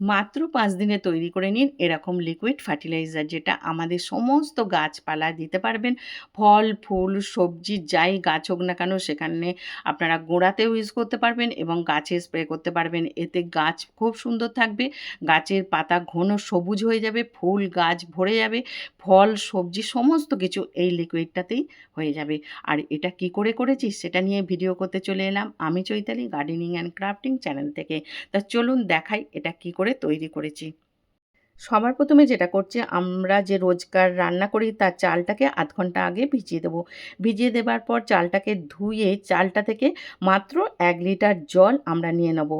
মাত্র পাঁচ দিনে তৈরি করে নিন এরকম লিকুইড ফার্টিলাইজার যেটা আমাদের সমস্ত গাছপালা দিতে পারবেন। ফল, ফুল, সবজি, যাই গাছ হোক না কেন সেখানে আপনারা গোড়াতেও ইউজ করতে পারবেন এবং গাছে স্প্রে করতে পারবেন। এতে গাছ খুব সুন্দর থাকবে, গাছের পাতা ঘন সবুজ হয়ে যাবে, ফুল, গাছ ভরে যাবে, ফল, সবজি সমস্ত কিছু এই লিকুইডটাতেই হয়ে যাবে। আর এটা কি করে করেছি সেটা নিয়ে ভিডিও করতে চলে এলাম। আমি Chaitali gardening and crafting channel থেকে। তা চলুন দেখাই এটা কি করে তৈরি করেছি সবার প্রথমে যেটা করছে, আমরা যে রোজকার রান্না করি, তার চালটাকে আধ ঘণ্টা আগে ভিজিয়ে দেবো। ভিজিয়ে দেবার পর চালটাকে ধুয়ে, চালটা থেকে মাত্র এক লিটার জল আমরা নিয়ে নেব।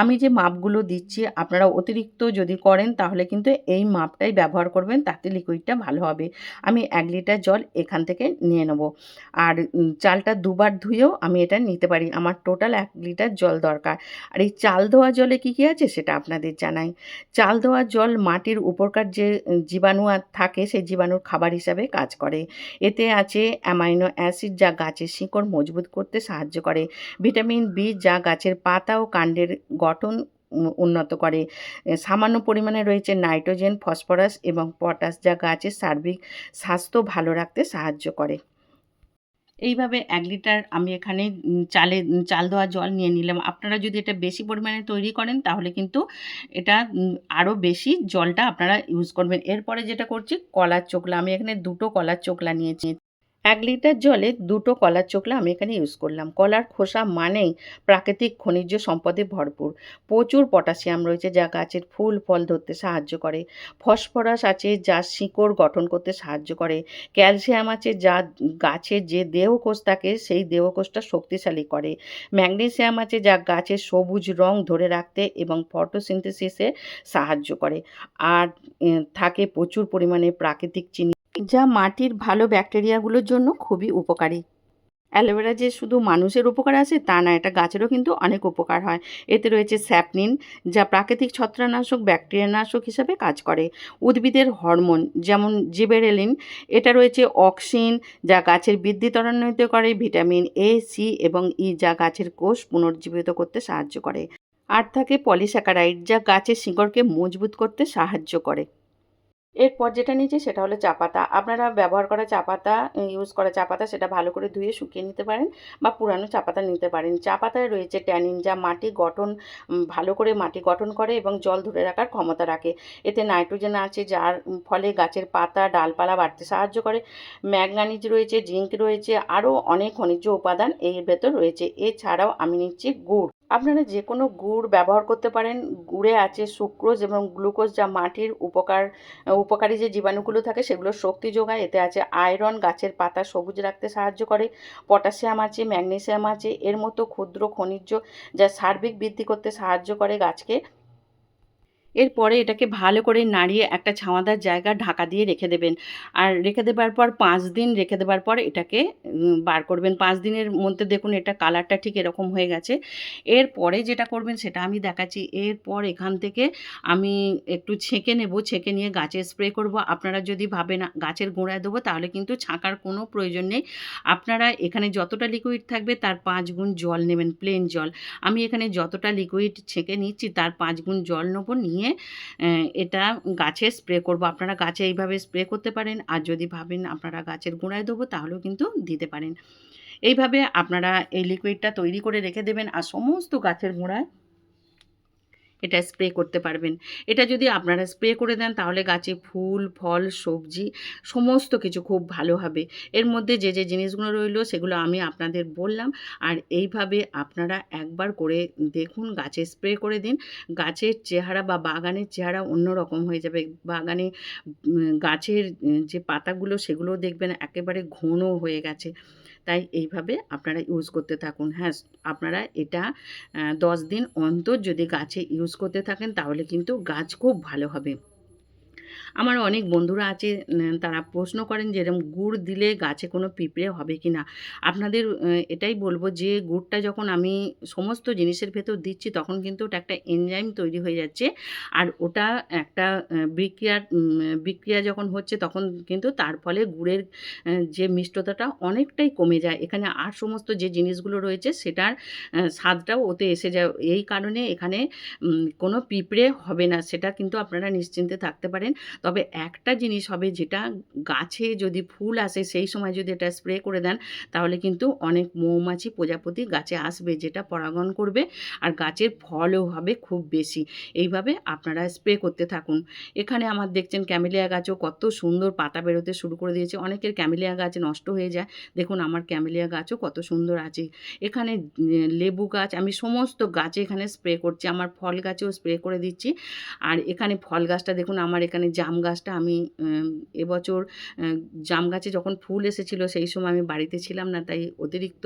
আমি যে মাপগুলো দিচ্ছি, আপনারা অতিরিক্ত যদি করেন, তাহলে কিন্তু এই মাপটাই ব্যবহার করবেন, তাতে লিকুইডটা ভালো হবে। আমি এক লিটার জল এখান থেকে নিয়ে নেব। আর চালটা দুবার ধুয়েও আমি এটা নিতে পারি। আমার টোটাল এক লিটার জল দরকার। আর এই চাল ধোয়া জলে কী কী আছে, সেটা আপনাদের জানাই। চাল দেওয়া জল মাটির উপরকার যে জীবাণু থাকে, সেই জীবাণুর খাবার হিসাবে কাজ করে। এতে আছে অ্যামাইনো অ্যাসিড যা গাছের শিকড় মজবুত করতে সাহায্য করে। ভিটামিন বি যা গাছের পাতা ও কাণ্ডের গঠন উন্নত করে। সামান্য পরিমাণে রয়েছে নাইট্রোজেন, ফসফরাস এবং পটাশ যা গাছের সার্বিক স্বাস্থ্য ভালো রাখতে সাহায্য করে। এইভাবে এক লিটার আমি এখানে চালে চাল দেওয়া জল নিয়ে নিলাম। আপনারা যদি এটা বেশি পরিমাণে তৈরি করেন, তাহলে কিন্তু এটা আরও বেশি জলটা আপনারা ইউজ করবেন। এরপরে যেটা করছি, কলার চোকলা। আমি এখানে দুটো কলার চোকলা নিয়েছি। এক লিটার জলে দুটো কলার চোকলা আমি এখানে ইউজ করলাম। কলার খোসা মানেই প্রাকৃতিক খনিজ সম্পদে ভরপুর। প্রচুর পটাশিয়াম রয়েছে যা গাছের ফুল, ফল ধরতে সাহায্য করে। ফসফরাস আছে যা শিকড় গঠন করতে সাহায্য করে। ক্যালসিয়াম আছে যা গাছের যে দেহকোষ থাকে সেই দেহকোষটা শক্তিশালী করে। ম্যাগনেসিয়াম আছে যা গাছের সবুজ রং ধরে রাখতে এবং ফটোসিনথেসিসে সাহায্য করে। আর থাকে প্রচুর পরিমাণে প্রাকৃতিক চিনি যা মাটির ভালো ব্যাকটেরিয়াগুলোর জন্য খুবই উপকারী। অ্যালোভেরা যে শুধু মানুষের উপকার আছে, তা না, এটা গাছেরও কিন্তু অনেক উপকার হয়। এতে রয়েছে স্যাপনিন, যা প্রাকৃতিক ছত্রাকনাশক, ব্যাকটেরিয়ানাশক হিসাবে কাজ করে। উদ্ভিদের হরমোন, যেমন জিবেরেলিন, এটা রয়েছে অক্সিন, যা গাছের বৃদ্ধি ত্বরান্বিত করে, ভিটামিন এ, সি এবং ই, যা গাছের কোষ পুনর্জীবিত করতে সাহায্য করে। আর থাকে পলিস্যাকারাইড, যা গাছের শিকড়কে মজবুত করতে সাহায্য করে। এরপর যেটা নিয়েছি সেটা হলো চা পাতা। আপনারা ব্যবহার করা চা পাতা ইউজ করা চা পাতা সেটা ভালো করে ধুয়ে শুকিয়ে নিতে পারেন বা পুরানো চা পাতা নিতে পারেন। চা পাতায় রয়েছে ট্যানিন যা মাটি গঠন ভালো করে মাটি গঠন করে এবং জল ধরে রাখার ক্ষমতা রাখে। এতে নাইট্রোজেন আছে যার ফলে গাছের পাতা, ডালপালা বাড়তে সাহায্য করে। ম্যাগনানিজ রয়েছে, জিঙ্ক রয়েছে, আরও অনেক খনিজ উপাদান এর ভেতর রয়েছে। এছাড়াও আমি নিচ্ছি গুড়। আপনারা যে কোনো গুড় ব্যবহার করতে পারেন। গুড়ে আছে সুক্রোজ এবং গ্লুকোজ যা মাটির উপকার, উপকারী যে জীবাণুগুলো থাকে সেগুলো শক্তি যোগায়। এতে আছে আয়রন, গাছের পাতা সবুজ রাখতে সাহায্য করে, পটাশিয়াম আছে, ম্যাগনেসিয়াম আছে, এর মতো ক্ষুদ্র খনিজ যা সার্বিক বৃদ্ধি করতে সাহায্য করে গাছকে। এরপরে এটাকে ভালো করে নাড়িয়ে একটা ছাওয়াদার জায়গা ঢাকা দিয়ে রেখে দেবেন। আর রেখে দেবার পর পাঁচ দিন রেখে দেবার পর এটাকে বার করবেন। পাঁচ দিনের মধ্যে দেখুন এটা কালারটা ঠিক এরকম হয়ে গেছে। এরপরে যেটা করবেন সেটা আমি দেখাচ্ছি। এরপর এখান থেকে আমি একটু ছেঁকে নেব। ছেঁকে নিয়ে গাছে স্প্রে করব। আপনারা যদি ভাবেন গাছের গোড়ায় দেবো তাহলে কিন্তু ছাঁকার কোনো প্রয়োজন নেই। আপনারা এখানে যতটা লিকুইড থাকবে তার পাঁচ গুণ জল নেবেন প্লেন জল। আমি এখানে যতটা লিকুইড ছেঁকে নিচ্ছি তার পাঁচ গুণ জল নেব। নিয়ে আহ, এটা গাছে স্প্রে করব। আপনারা গাছে এইভাবে স্প্রে করতে পারেন আর যদি ভাবেন আপনারা গাছের গোড়ায় দেবো তাহলেও কিন্তু দিতে পারেন। এইভাবে আপনারা এই লিকুইডটা তৈরি করে রেখে দেবেন আর সমস্ত গাছের গোড়ায় এটা স্প্রে করতে পারবেন। এটা যদি আপনারা স্প্রে করে দেন, তাহলে গাছে ফুল, ফল, সবজি, সমস্ত কিছু খুব ভালো হবে। এর মধ্যে যে যে জিনিসগুলো রইল, সেগুলো আমি আপনাদের বললাম। আর এইভাবে আপনারা একবার করে দেখুন, গাছে স্প্রে করে দিন। গাছের চেহারা বা বাগানের চেহারা অন্যরকম হয়ে যাবে। বাগানে গাছের, যে পাতাগুলো সেগুলো দেখবেন একেবারে ঘন হয়ে গেছে। তাই এইভাবে আপনারা ইউজ করতে থাকুন। হ্যাঁ আপনারা এটা দশ দিন অন্তর যদি গাছে ইউজ করতে থাকেন তাহলে কিন্তু গাছ খুব ভালো হবে। আমার অনেক বন্ধুরা আছে তারা প্রশ্ন করেন যে এরকম গুড় দিলে গাছে কোনো পিঁপড়ে হবে কি না? আপনাদের এটাই বলব যে গুড়টা যখন আমি সমস্ত জিনিসের ভেতর দিচ্ছি তখন কিন্তু ওটা একটা এনজাইম তৈরি হয়ে যাচ্ছে। আর ওটা একটা বিক্রিয়ার বিক্রিয়া যখন হচ্ছে তখন কিন্তু তার ফলে গুড়ের যে মিষ্টতাটা অনেকটাই কমে যায়। এখানে আর সমস্ত যে জিনিসগুলো রয়েছে সেটার স্বাদটাও ওতে এসে যায়। এই কারণে এখানে কোনো পিঁপড়ে হবে না, সেটা কিন্তু আপনারা নিশ্চিন্তে থাকতে পারেন। তবে একটা জিনিস হবে যেটা গাছে যদি ফুল আসে সেই সময় যদি এটা স্প্রে করে দেন, তাহলে কিন্তু অনেক মৌমাছি প্রজাপতি গাছে আসবে যেটা পরাগণ করবে আর গাছের ফলও হবে খুব বেশি। এইভাবে আপনারা স্প্রে করতে থাকুন। এখানে আমার দেখছেন ক্যামেলিয়া গাছও কত সুন্দর পাতা বেরোতে শুরু করে দিয়েছে। অনেকের ক্যামেলিয়া গাছ নষ্ট হয়ে যায়। দেখুন আমার ক্যামেলিয়া গাছও কত সুন্দর আছে। এখানে লেবু গাছ, আমি সমস্ত গাছে এখানে স্প্রে করছি। আমার ফল গাছেও স্প্রে করে দিচ্ছি। আর এখানে ফল গাছটা দেখুন, আমার এখানে জাম গাছটা আমি এবছর জাম গাছে যখন ফুল এসেছিল সেই সময় আমি বাড়িতে ছিলাম না, তাই অতিরিক্ত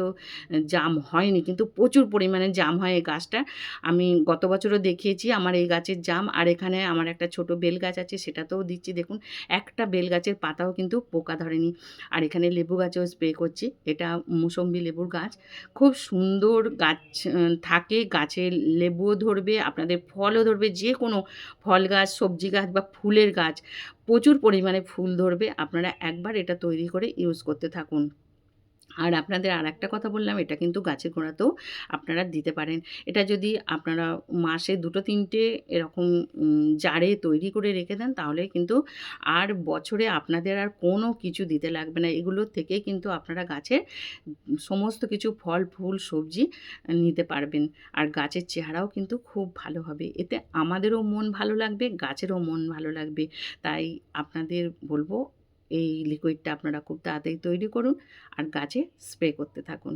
জাম হয়নি। কিন্তু প্রচুর পরিমাণে জাম হয় এই গাছটা। আমি গত বছরও দেখিয়েছি আমার এই গাছের জাম, আর এখানে আমার একটা ছোট বেল গাছ আছে, সেটাতেও দিচ্ছি। দেখুন, একটা বেল গাছের পাতাও কিন্তু পোকা ধরেনি। আর এখানে লেবু গাছেও স্প্রে করছি। এটা মুসম্বি লেবুর গাছ। খুব সুন্দর গাছ থাকে। গাছে লেবুও ধরবে, আপনাদের ফলও ধরবে। যে কোনো ফল গাছ, সবজি গাছ বা ফুলের গাছ প্রচুর পরিমাণে ফুল ধরবে। আপনারা একবার এটা তৈরি করে ইউজ করতে থাকুন। আর আপনাদের আর একটা কথা বললাম, এটা কিন্তু গাছের গোড়াতেও আপনারা দিতে পারেন। এটা যদি আপনারা মাসে দুটো, তিনটে এরকম জারে তৈরি করে রেখে দেন, তাহলে কিন্তু আর বছরে আপনাদের আর কোনো কিছু দিতে লাগবে না। এগুলোর থেকে কিন্তু আপনারা গাছের সমস্ত কিছু ফল, ফুল, সবজি নিতে পারবেন। আর গাছের চেহারাও কিন্তু খুব ভালো হবে। এতে আমাদেরও মন ভালো লাগবে, গাছেরও মন ভালো লাগবে। তাই আপনাদের বলব এই লিকুইডটা আপনারা খুব তাড়াতাড়ি তৈরি করুন আর গাছে স্প্রে করতে থাকুন।